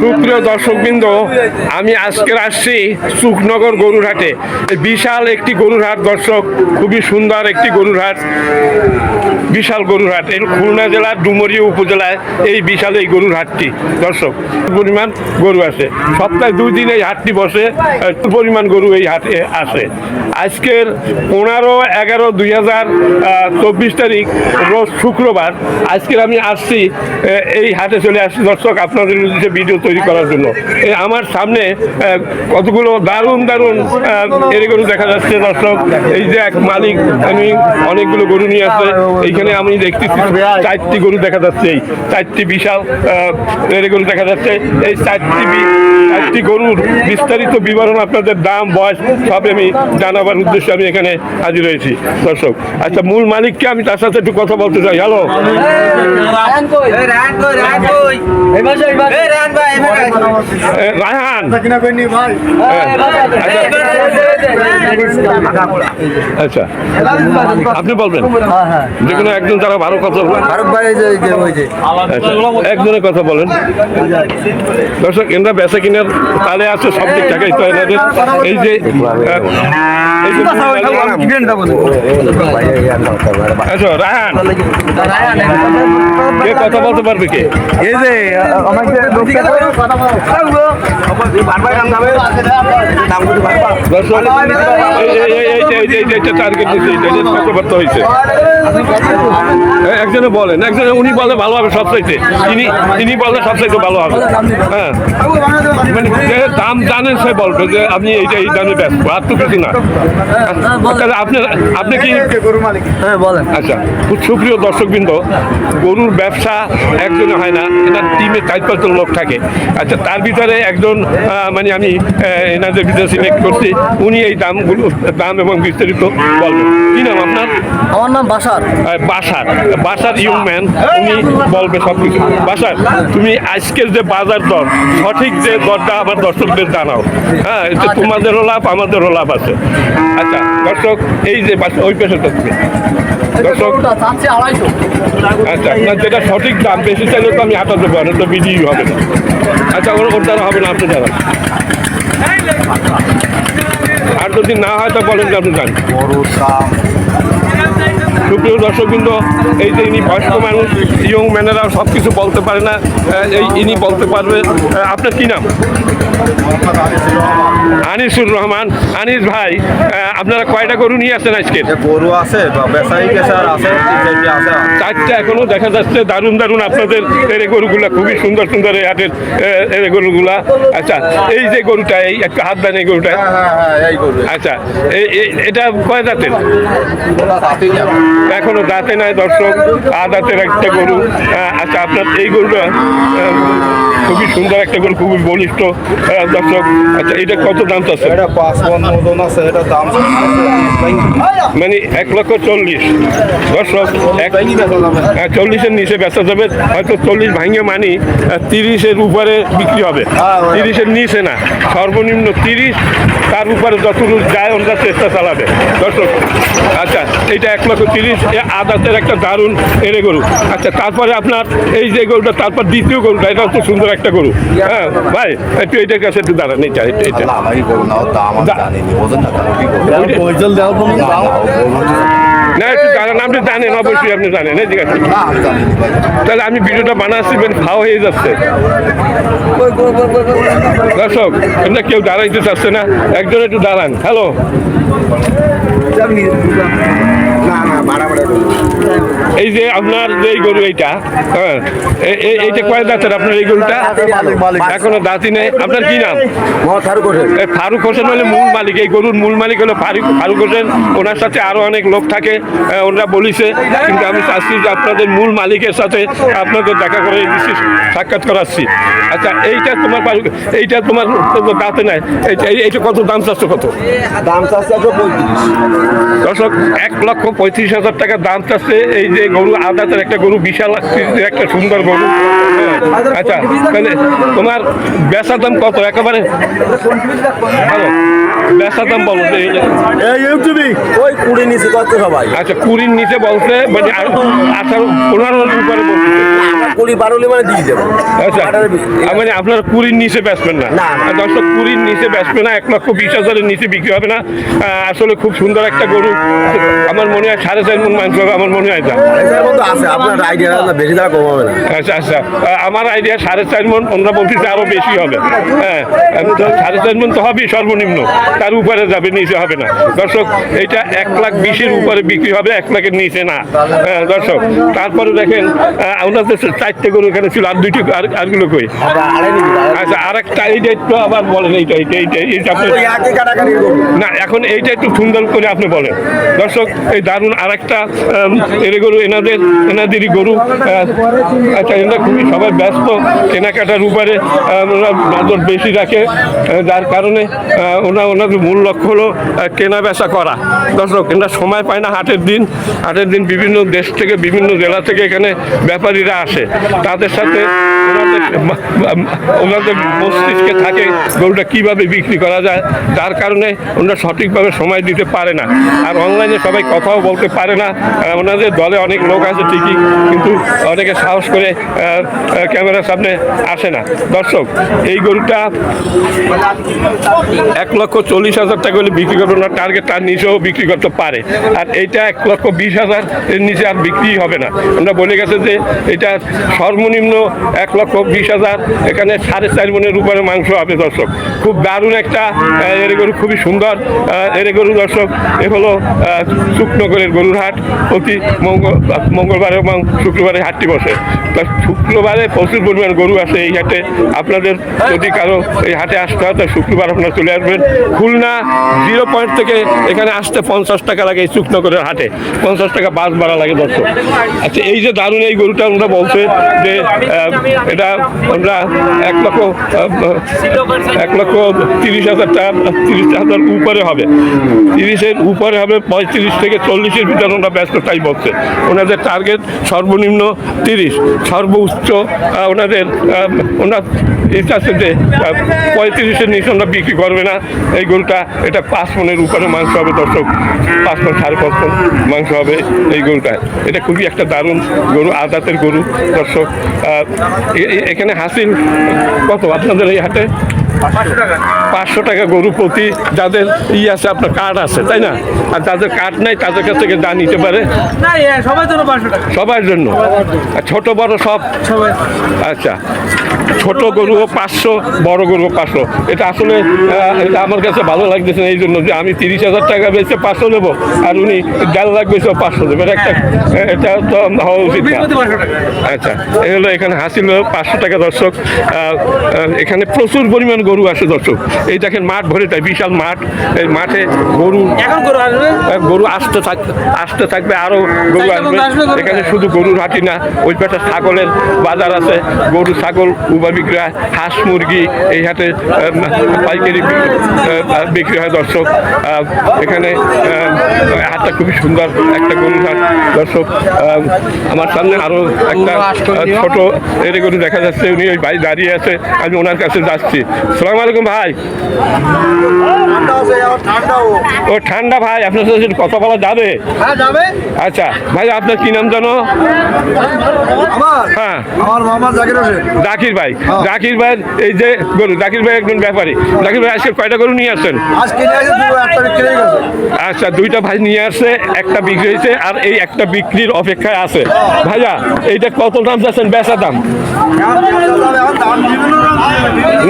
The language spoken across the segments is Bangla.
সুপ্রিয় দর্শকবৃন্দ, আমি আজকের আসছি সুখনগর গরুর হাটে বিশাল একটি গরুর হাট দর্শক, খুবই সুন্দর একটি গরুর হাট বিশাল গরুর হাট এই খুলনা জেলার ডুমুরিয়া উপজেলায় এই বিশাল এই গরুর হাটটি দর্শক পরিমাণ গরু আছে? সপ্তাহে দুই দিন এই হাটটি বসে পরিমাণ গরু এই হাটে আসে আজকের পনেরো, এগারো, দুই হাজার চব্বিশ তারিখ, রোজ শুক্রবার। আজকের আমি আসছি এই হাটে চলে আসছি। দর্শক, আপনাদের ভিডিও তৈরি করার জন্য। এই আমার সামনে কতগুলো দারুণ দারুণ এর গরু দেখা যাচ্ছে দর্শক। এই যে এক মালিক আমি অনেকগুলো গরু নিয়ে আসছে। এইখানে আমি দেখতেছি চারটি গরু দেখা যাচ্ছে এই। চারটি বিশাল এর গরু দেখা যাচ্ছে। এই চারটি চারটি গরুর বিস্তারিত বিবরণ আপনাদের দাম বয়স সব আমি জানাবার উদ্দেশ্যে আমি এখানে হাজির হয়েছি। দর্শক আচ্ছা মূল মালিককে আমি তার সাথে একটু কথা বলতে চাই। হ্যালো। রায়হান। আচ্ছা। আপনি বলবেন। যে কোনো একজন তারা ভালো কথা আচ্ছা, একজনের কথা বলেন। দর্শক এনরা বেচা কিনার তালে আছে সব দিক টাকাই তো এনাদের এই যে আচ্ছা রাহান কে কথা বলতে পারবে কে? এই যে আমাকে একজনে বলেন একজনে উনি বলে ভালো হবে সবচাইতে। তিনি তিনি বলে সবচাইতে ভালো হবে হ্যাঁ। মানে যে দাম জানেন সে বলবে যে আপনি এইটা এই দামে ব্যস্ত আর তো কিছু না। তাহলে আপনি আপনি কি গরু মালিক হ্যাঁ বলেন। আচ্ছা খুব সুপ্রিয় দর্শকবৃন্দ গরুর ব্যবসা একজনে হয় না এনার টিমে পাঁচজন লোক থাকে। আচ্ছা তার ভিতরে একজন মানে আমি এনাদের ভিতরে সিলেক্ট করছি উনি এই দামগুলো দাম এবং বিস্তারিত বলবেন। কি নাম আপনার? আমার নাম বাসার। বাসার। বাসার ম্যান উনি বলবে সব কিছু বাসার তুমি আজকের যে বাজার দর সঠিক যে দরটা আমার দর্শকদের জানাও। হ্যাঁ এতে তোমাদেরও লাভ আমাদেরও লাভ আছে। আচ্ছা দর্শক এই যে ওই পেশে থাকবে দর্শক আচ্ছা না যেটা সঠিক দাম বেশি চাইলে তো আমি হাঁটাতে পারি তো বিধি হবে না। আচ্ছা ওরকম ওর হবে না আপনি জানান। আর যদি না হয় তো বলেন যে আপনি জান সুপ্রিয় দর্শকবৃন্দ এই যে ইনি বয়স্ক মানুষ ইয়ং ম্যানেরা সব কিছু বলতে পারে না এই ইনি বলতে পারবে আপনার কি নাম? আনিসুর রহমান। আনিস ভাই আপনারা কয়টা গরু নিয়ে আসছেন আজকে? গরু আছে চারটে এখনও দেখা যাচ্ছে দারুণ দারুণ আপনাদের এর গরুগুলা খুবই সুন্দর সুন্দর এই হাটের এর গরুগুলা। আচ্ছা এই যে গরুটা এই একটা হাত দেন এই গরুটা। হ্যাঁ হ্যাঁ হ্যাঁ আচ্ছা এটা কয় জাতের? এখনও দাঁতে নাই দর্শক। আ দাঁতের একটা গরু। আচ্ছা আপনার এই গরুটা খুবই সুন্দর একটা গরু খুবই বলিষ্ঠ দর্শক। আচ্ছা এটা কত দাম চাচ্ছে এটা পাঁচ ওজন আছে এটা দাম মানে এক লক্ষ চল্লিশ। দর্শক এক হ্যাঁ, চল্লিশের নিচে বেচা যাবে। হয়তো চল্লিশ ভাঙে মানি তিরিশের উপরে বিক্রি হবে। হ্যাঁ, তিরিশের নিচে না সর্বনিম্ন তিরিশ। তার উপরে যতটুকু যায় ওরা চেষ্টা চালাবে। দর্শক আচ্ছা এইটা এক লক্ষ তিরিশ এ আদাতের একটা দারুণ এরে গরু। আচ্ছা তারপরে আপনার এই যে গরুটা তারপর দ্বিতীয় গরুটা এটা হচ্ছে সুন্দর একটা গরু। হ্যাঁ ভাই একটু এইটার কাছে একটু দাঁড়ান এটা এটা না একটু দাঁড়ান আপনি জানেন অবশ্যই আপনি জানেন ঠিক আছে তাহলে আমি ভিডিওটা বানাচ্ছি বেন খাওয়া হয়ে যাচ্ছে। দর্শক এমনি কেউ দাঁড়াইতে চাচ্ছে না। একজন একটু দাঁড়ান হ্যালো। এই যে আপনার যে এই গরু এইটা হ্যাঁ এইটা কয় দাঁতের আপনার এই গরুটা? এখনও দাঁতই নেই। আপনার কি নাম? ফারুক হোসেন। হলে মূল মালিক। এই গরুর মূল মালিক হলো ফারুক ফারুক হোসেন। ওনার সাথে আরও অনেক লোক থাকে ওনারা বলিছে। কিন্তু আমি চাচ্ছি যে আপনাদের মূল মালিকের সাথে আপনাদের দেখা করে বিশেষ সাক্ষাৎ করাচ্ছি। আচ্ছা এইটা তোমার ফারুক এইটা তোমার দাঁতে নাই। এইটা এই- এইটা কত দাম চাচ্ছ কত? দাম চাচ্ছে পঁয়ত্রিশ। দর্শক এক লক্ষ পঁয়ত্রিশ হাজার টাকা দাম চাচ্ছে এই যে গরু আদাতের একটা গরু বিশাল একটা সুন্দর গরু। হ্যাঁ, আচ্ছা তাহলে তোমার বেচার দাম কত? একেবারে ভালো। বেচার দাম বলো ওই কুড়ির নিচে কত সবাই? আচ্ছা কুড়ির নিচে বলছে মানে আর আঠারো বলছে কুড়ি বারোলি মানে দিয়ে দেবো। আচ্ছা মানে আপনার কুড়ির নিচে বেচবেন না। দর্শক কুড়ির নিচে বেচবে না এক লক্ষ বিশ হাজারের নিচে বিক্রি হবে না। আসলে খুব সুন্দর একটা গরু। আমার মনে হয় সাড়ে চার মন মাংস হবে আমার মনে হয় আছে আপনার আইডিয়া বেশি টাকা কমাবে না। আচ্ছা আচ্ছা। আমার আইডিয়া সাড়ে চার মন ওনারা বলতেছে আরও বেশি হবে। হ্যাঁ সাড়ে চার মন তো হবেই সর্বনিম্ন। তার উপরে যাবে নিচে হবে না। দর্শক এটা এক লাখ বিশের উপরে বিক্রি হবে এক লাখের নিচে না। হ্যাঁ, দর্শক তারপরে দেখেন ওনাদের চারটে গরু এখানে ছিল আর দুইটি আর আরগুলো কই? আচ্ছা আরেকটা এইটা একটু আবার বলেন এইটা এইটা এইটা এইটা আপনি না এখন এইটা একটু সুন্দর করে আপনি বলেন। দর্শক এই দারুণ আরেকটা এরে গরু এনাদের এনাদেরই গরু আচ্ছা এনারা খুবই সবাই ব্যস্ত কেনাকাটার উপরে নজর বেশি রাখে যার কারণে ওনা ওনাদের মূল লক্ষ্য হলো কেনা বেচা করা। দর্শক এনারা সময় পায় না হাটের দিন হাটের দিন বিভিন্ন দেশ থেকে বিভিন্ন জেলা থেকে এখানে ব্যাপারীরা আসে। তাদের সাথে ওনাদের মস্তিষ্কে থাকে গরুটা কীভাবে বিক্রি করা যায়, যার কারণে ওনারা সঠিকভাবে সময় দিতে পারে না। আর অনলাইনে সবাই কথাও বলতে পারে না। ওনাদের দলে অনেক লোক আছে ঠিকই, কিন্তু অনেকে সাহস করে ক্যামেরার সামনে আসে না। দর্শক, এই গরুটা এক লক্ষ চল্লিশ হাজার টাকা হলে বিক্রি করবে না টার্গেট তার নিচেও বিক্রি করতে পারে। আর এইটা এক লক্ষ বিশ হাজার এর নিচে আর বিক্রি হবে না। আমরা বলে গেছে যে এটা সর্বনিম্ন এক লক্ষ বিশ হাজার, এখানে সাড়ে চার মনের উপরে মাংস হবে দর্শক। খুব দারুণ একটা এর গরু, খুবই সুন্দর এর গরু দর্শক। এ হলো শুকনগরের গরুর হাট প্রতি মঙ্গল, মঙ্গলবার এবং শুক্রবারে হাটটি বসে। তা শুক্রবারে প্রচুর পরিমাণ গরু আছে এই হাটে। আপনাদের যদি কারও এই হাটে আসতে হয়, তো শুক্রবার আপনারা চলে আসবেন। খুলনা জিরো পয়েন্ট থেকে এখানে আসতে পঞ্চাশ টাকা লাগে এই শুকনগরের হাটে। পঞ্চাশ টাকা বাস ভাড়া লাগে দর্শক। আচ্ছা এই যে দারুণ এই গরুটা আমরা বলছে যে এটা আমরা এক লক্ষ এক লক্ষ তিরিশ হাজার টাকা, তিরিশ হাজার উপরে হবে। তিরিশের উপরে হবে, পঁয়ত্রিশ থেকে চল্লিশের ভিতরে ওরা ব্যস্ত, তাই বলছে। ওনাদের টার্গেট সর্বনিম্ন তিরিশ, সর্বোচ্চ ওনাদের ওনার ইচ্ছা আছে যে পঁয়ত্রিশের নিচে ওরা বিক্রি করবে না। এই গরুটা, এটা পাঁচ মনের উপরে মাংস হবে, দর্শক। পাঁচ মন, সাড়ে পাঁচ মাংস হবে এই গরুটা এটা খুবই একটা দারুণ গরু, আদাতের গরু। দর্শক এখানে হাসিল কত আপনাদের এই হাটে? পাঁচশো টাকা গরু প্রতি যাদের ই আছে আপনার কার্ড আছে তাই না? আর যাদের কার্ড নাই তাদের কাছ থেকে দা নিতে পারে? সবার জন্য সবার জন্য? আর ছোট বড় সব? আচ্ছা। ছোট গরুও পাঁচশো বড় গরুও পাঁচশো। এটা আসলে এটা আমার কাছে ভালো লাগতেছে না এই জন্য যে আমি তিরিশ হাজার টাকা বেচে পাঁচশো নেব আর উনি দেড় লাখ বেচে পাঁচশো দেবো এটা একটা এটা তো হওয়া উচিত না। আচ্ছা এই হলো এখানে হাসিল পাঁচশো টাকা দর্শক। এখানে প্রচুর পরিমাণ গরু আসে দর্শক। এই দেখেন মাঠ ভরে তাই বিশাল মাঠ। এই মাঠে গরু এখন করে আসবে? গরু আসতে থাক আসতে থাকবে আরও গরু আসবে। এখানে শুধু গরুর হাটি না ওই পাশে ছাগলের বাজার আছে গরু ছাগল উবা বিক্রি হয় হাঁস মুরগি এই হাটে পাইকারি বিক্রি হয় দর্শক। এখানে হাটটা খুবই সুন্দর একটা গরুর হাট। দর্শক আমার সামনে আরও একটা ছোট এরে গরু দেখা যাচ্ছে উনি ওই ভাই দাঁড়িয়ে আছে আমি ওনার কাছে যাচ্ছি। সালাম আলাইকুম ভাই। ও ঠান্ডা ভাই আপনার সাথে কথা বলা যাবে? হ্যাঁ আচ্ছা ভাই আপনার কি নাম জানো? হ্যাঁ। আমার মোহাম্মদ জাকির হোসেন। জাকির ভাই জাকির ভাই এই যে গরু জাকির ভাই একজন ব্যাপারী। জাকির ভাই আজকে কয়টা গরু নিয়ে আসছেন? আজ কিনে আছে দুটো একটা বিক্রি হয়ে গেছে। আচ্ছা দুইটা ভাই নিয়ে আসছে একটা বিক্রি হয়েছে আর এই একটা বিক্রির অপেক্ষায় আছে। ভাইয়া এইটা কত দাম যাচ্ছেন বেচা দাম?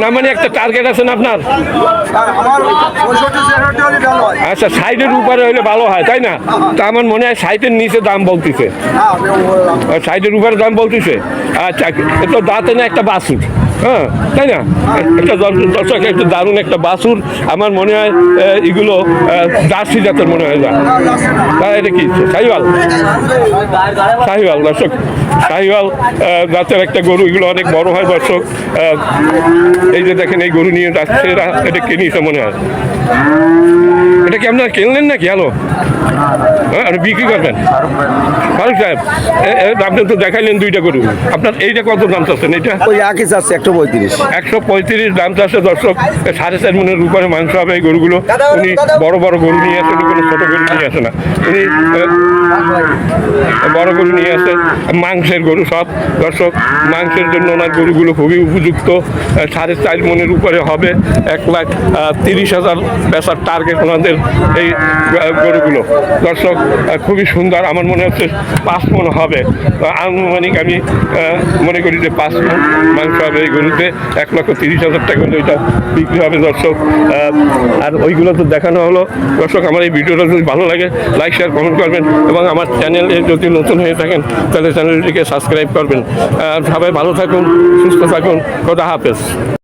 না মানে একটা টার্গেট আছে না আপনার? হয় আচ্ছা সাইডের উপরে হলে ভালো হয় তাই না? তা আমার মনে হয় সাইডের নিচে দাম বলতেছে। হ্যাঁ সাইডের উপরে দাম বলতেছে? আচ্ছা তো দাঁতে না একটা বাসুর হ্যাঁ তাই না? একটা দর্শক- একটা দারুণ একটা বাসুর। আমার মনে হয় এগুলো জার্সি জাতের মনে হয় যা তাই এটা কি? সাইওয়াল শাহিওয়াল দর্শক। শাহিওয়াল আহ, জাতের একটা গরু। এগুলো অনেক বড় হয় দর্শক। এই যে দেখেন এই গরু নিয়ে যাচ্ছে এরা এটা কিনেছে মনে হয়? এটা কি আপনারা কিনলেন নাকি? হ্যালো? হ্যাঁ আপনি বিক্রি করবেন? ফারুক সাহেব আপনি তো দেখাইলেন দুইটা গরু। আপনার এইটা কত দাম চাচ্ছেন? ওই একই যাচ্ছে একশো পঁয়ত্রিশ। একশো পঁয়ত্রিশ দাম চাচ্ছে দর্শক সাড়ে চার মনের উপরে মাংস হবে এই গরুগুলো। উনি বড় বড় গরু নিয়ে উনি কোনো ছোটো গরু নিয়ে আসে না। উনি বড় গরু নিয়ে আসে, মাংসের গরু সব। দর্শক, মাংসের জন্য ওনার গরুগুলো খুবই উপযুক্ত। সাড়ে চার মনের উপরে হবে এক লাখ তিরিশ হাজার পেশার টার্গেট ওনাদের এই গরুগুলো। দর্শক খুবই সুন্দর, আমার মনে হচ্ছে পাঁচ মন হবে। আনুমানিক আমি মনে করি যে পাঁচ মন। মাংস হবে এই গরুতে, এক লক্ষ তিরিশ হাজার টাকা ওইটা বিক্রি হবে দর্শক। আর ওইগুলো তো দেখানো হলো। দর্শক, আমার এই ভিডিওটা যদি ভালো লাগে লাইক শেয়ার কমেন্ট করবেন এবং আমার চ্যানেলে যদি নতুন হয়ে থাকেন, তাহলে চ্যানেলটিকে সাবস্ক্রাইব করবেন। আর সবাই ভালো থাকুন, সুস্থ থাকুন। খোদা হাফেজ।